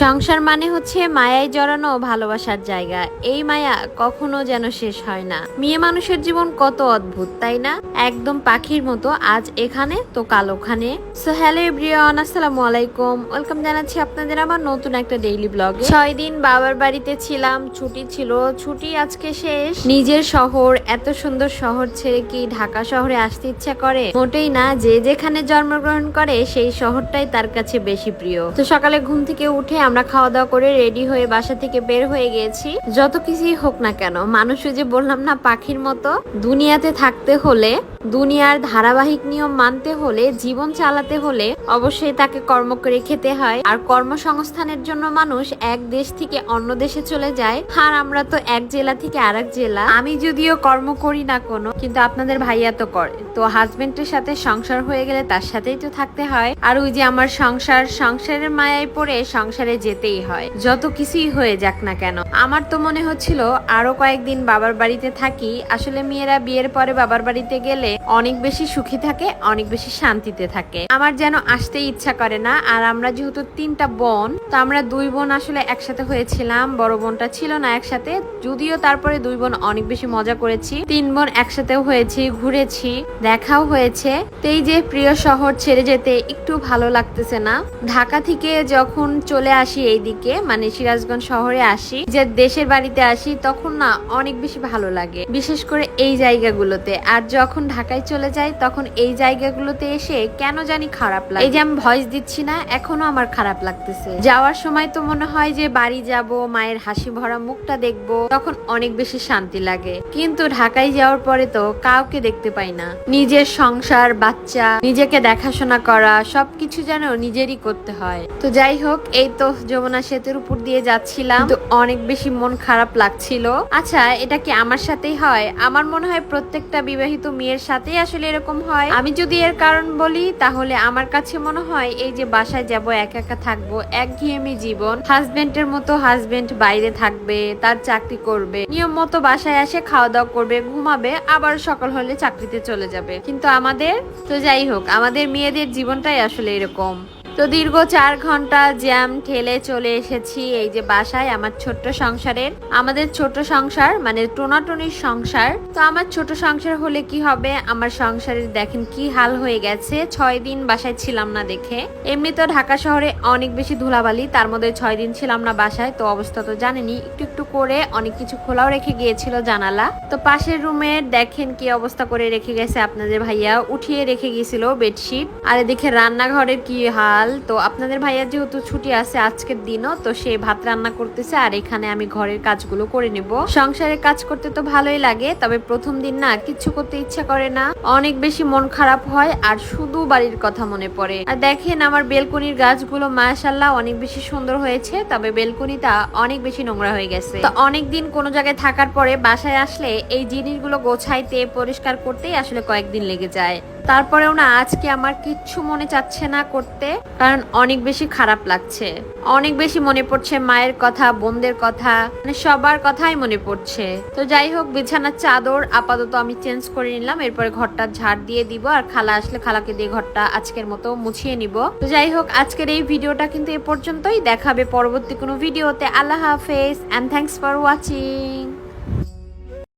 সংসার মানে হচ্ছে মায়ায় জড়ানো ভালোবাসার জায়গা। এই মায়া কখনো যেন শেষ হয় না। মেয়ে মানুষের জীবন কত অদ্ভুত, তাই না? একদম পাখির মতো, আজ এখানে, তো কাল ওখানে। সো হ্যালো এভরিওয়ান আসসালামু আলাইকুম। ওয়েলকাম জানাচ্ছি আপনাদের আমার নতুন একটা ডেইলি ব্লগ ছয় দিন বাবার বাড়িতে ছিলাম, ছুটি ছিল, ছুটি আজকে শেষ। নিজের শহর, এত সুন্দর শহর ছেড়ে কি ঢাকা শহরে আসতে ইচ্ছা করে? মোটেই না, যে যেখানে জন্মগ্রহণ করে, সেই শহরটাই তার কাছে বেশি প্রিয়। তো সকালে ঘুম থেকে উঠে আমরা খাওয়া দাওয়া করে রেডি হয়ে বাসা থেকে বের হয়ে গিয়েছি যত কিছুই হোক না কেন, মানুষ যে বললাম না, পাখির মতো দুনিয়াতে থাকতে হলে, দুনিয়ার ধারাবাহিক নিয়ম মানতে হলে, জীবন চালাতে হলে অবশ্যই তাকে কর্ম করে খেতে হয়। আর কর্মসংস্থানের জন্য মানুষ এক দেশ থেকে অন্য দেশে চলে যায়। আর আমরা তো এক জেলা থেকে আরেক জেলা। আমি যদিও কর্ম করি না কোনো, কিন্তু আপনাদের ভাইয়া তো করে। তো হাজবেন্ডের সাথে সংসার হয়ে গেলে তার সাথেই তো থাকতে হয়। আর ওই যে আমার সংসার, সংসারের মায়ায় পড়ে সংসারে যেতেই হয়। যত কিছুই হয়ে যাক না কেন। আমার তো মনে হচ্ছিল, আরও কয়েকদিন বাবার বাড়িতে থাকি। আসলে মেয়েরা বিয়ের পরে বাবার বাড়িতে গেলে অনেক বেশি সুখী থাকে, অনেক বেশি শান্তিতে থাকে। আমার যেন আসতে ইচ্ছা করে না, আর আমরা যেহেতু তিনটা বোন, তো আমরা দুই বোন আসলে একসাথে হয়েছিলাম, বড় বোনটা ছিল না একসাথে। যদিও তারপরে দুই বোন অনেক বেশি মজা করেছি। তিন বোন একসাথেও হয়েছি, ঘুরেছি, দেখাও হয়েছে। তো এই যে প্রিয় শহর ছেড়ে যেতে একটু ভালো লাগতেছে না। ঢাকা থেকে যখন চলে আসি এইদিকে মানে সিরাজগঞ্জ শহরে আসি। যে দেশের বাড়িতে আসি, তখন না অনেক বেশি ভালো লাগে। বিশেষ করে এই জায়গাগুলোতে। আর যখন ঢাকায় চলে যাই, তখন এই জায়গাগুলোতে এসে কেন জানি খারাপ লাগে। এই যে আমি ভয়েস দিচ্ছি না এখনও আমার খারাপ লাগতেছে। যাওয়ার সময় তো মনে হয় যে বাড়ি যাব, মায়ের হাসি ভরা মুখটা দেখব, তখন অনেক বেশি শান্তি লাগে। কিন্তু ঢাকায় যাওয়ার পরে তো কাউকে দেখতে পাই না। নিজের সংসার, বাচ্চা, নিজেকে দেখাশোনা করা, সবকিছু যেন নিজেরই করতে হয়। তো যাই হোক, এই তো যমুনা সেতুর উপর দিয়ে যাচ্ছিলাম। তো অনেক বেশি মন খারাপ লাগছিল। আচ্ছা এটা কি আমার সাথেই হয়? আমার মনে হয় প্রত্যেকটা বিবাহিত মেয়ের সাথেই আসলে এরকম হয়। আমি যদি এর কারণ বলি, তাহলে আমার কাছে মনে হয় এই যে বাসায় যাব, একা একা থাকব, একঘেয়েমি জীবন। হাজবেন্ডের মতো হাজবেন্ড বাইরে থাকবে, তার চাকরি করবে, নিয়ম মতো বাসায় আসে খাওয়া দাওয়া করবে, ঘুমাবে, আবার সকাল হলে চাকরিতে চলে যাবে। কিন্তু আমাদের, তো যাই হোক, আমাদের মেয়েদের জীবনটাই আসলে এরকম। তো দীর্ঘ চার ঘণ্টা জ্যাম ঠেলে চলে এসেছি এই যে বাসায়, আমার ছোট্ট সংসারের। আমাদের ছোট সংসার মানে টোনাটনির সংসার। তো আমার ছোট সংসার হলে কি হবে? আমার সংসারের দেখেন কি হাল হয়ে গেছে। ছয় দিন বাসায় ছিলাম না দেখে। এমনি তো ঢাকা শহরে অনেক বেশি ধুলাবালি, তার মধ্যে ছয় দিন ছিলাম না বাসায়, তো অবস্থা তো জানেনি একটু একটু করে অনেক কিছু খোলাও রেখে গিয়েছিল জানালা। তো পাশের রুমে দেখেন কি অবস্থা করে রেখে গেছে আপনাদের ভাইয়া। উঠিয়ে রেখে গিয়েছিল বেডশিট। আর এদিকে রান্নাঘরের কি হাল তো আপনাদের ভাইয়া যেহেতু ছুটি আছে আজকের দিনও, তো সে ভাত রান্না করতেছে আর এখানে আমি ঘরের কাজগুলো করে নেব। সংসারের কাজ করতে তো ভালোই লাগে, তবে প্রথম দিন না কিচ্ছু করতে ইচ্ছা করে না। অনেক বেশি মন খারাপ হয় আর শুধু বাড়ির কথা মনে পড়ে। আর দেখেন আমার বেলকনির গাছগুলো মাশাল্লাহ অনেক বেশি সুন্দর হয়েছে, তবে বেলকনিটা অনেক বেশি নোংরা হয়ে গেছে। তো অনেক দিন কোনো জায়গায় থাকার পরে বাসায় আসলে এই জিনিসগুলো গোছাইতে, পরিষ্কার করতেই আসলে কয়েকদিন লেগে যায়। তারপরেও না আজকে আমার কিচ্ছু মনে চাচ্ছে না করতে, কারণ অনেক বেশি খারাপ লাগছে। অনেক বেশি মনে পড়ছে মায়ের কথা, বোনদের কথা মানে সবার কথাই মনে পড়ছে। তো যাই হোক, বিছানার চাদর আপাতত আমি চেঞ্জ করে নিলাম, এরপরে ঘরটা ঝাড় দিয়ে দিব, আর খালা আসলে খালাকে দিয়ে ঘরটা আজকের মতো মুছিয়ে নিব। তো যাই হোক, আজকের এই ভিডিওটা কিন্তু এ পর্যন্তই। দেখাবে পরবর্তী কোনো ভিডিওতে। আল্লাহ হাফেজ অ্যান্ড থ্যাংকস ফর ওয়াচিং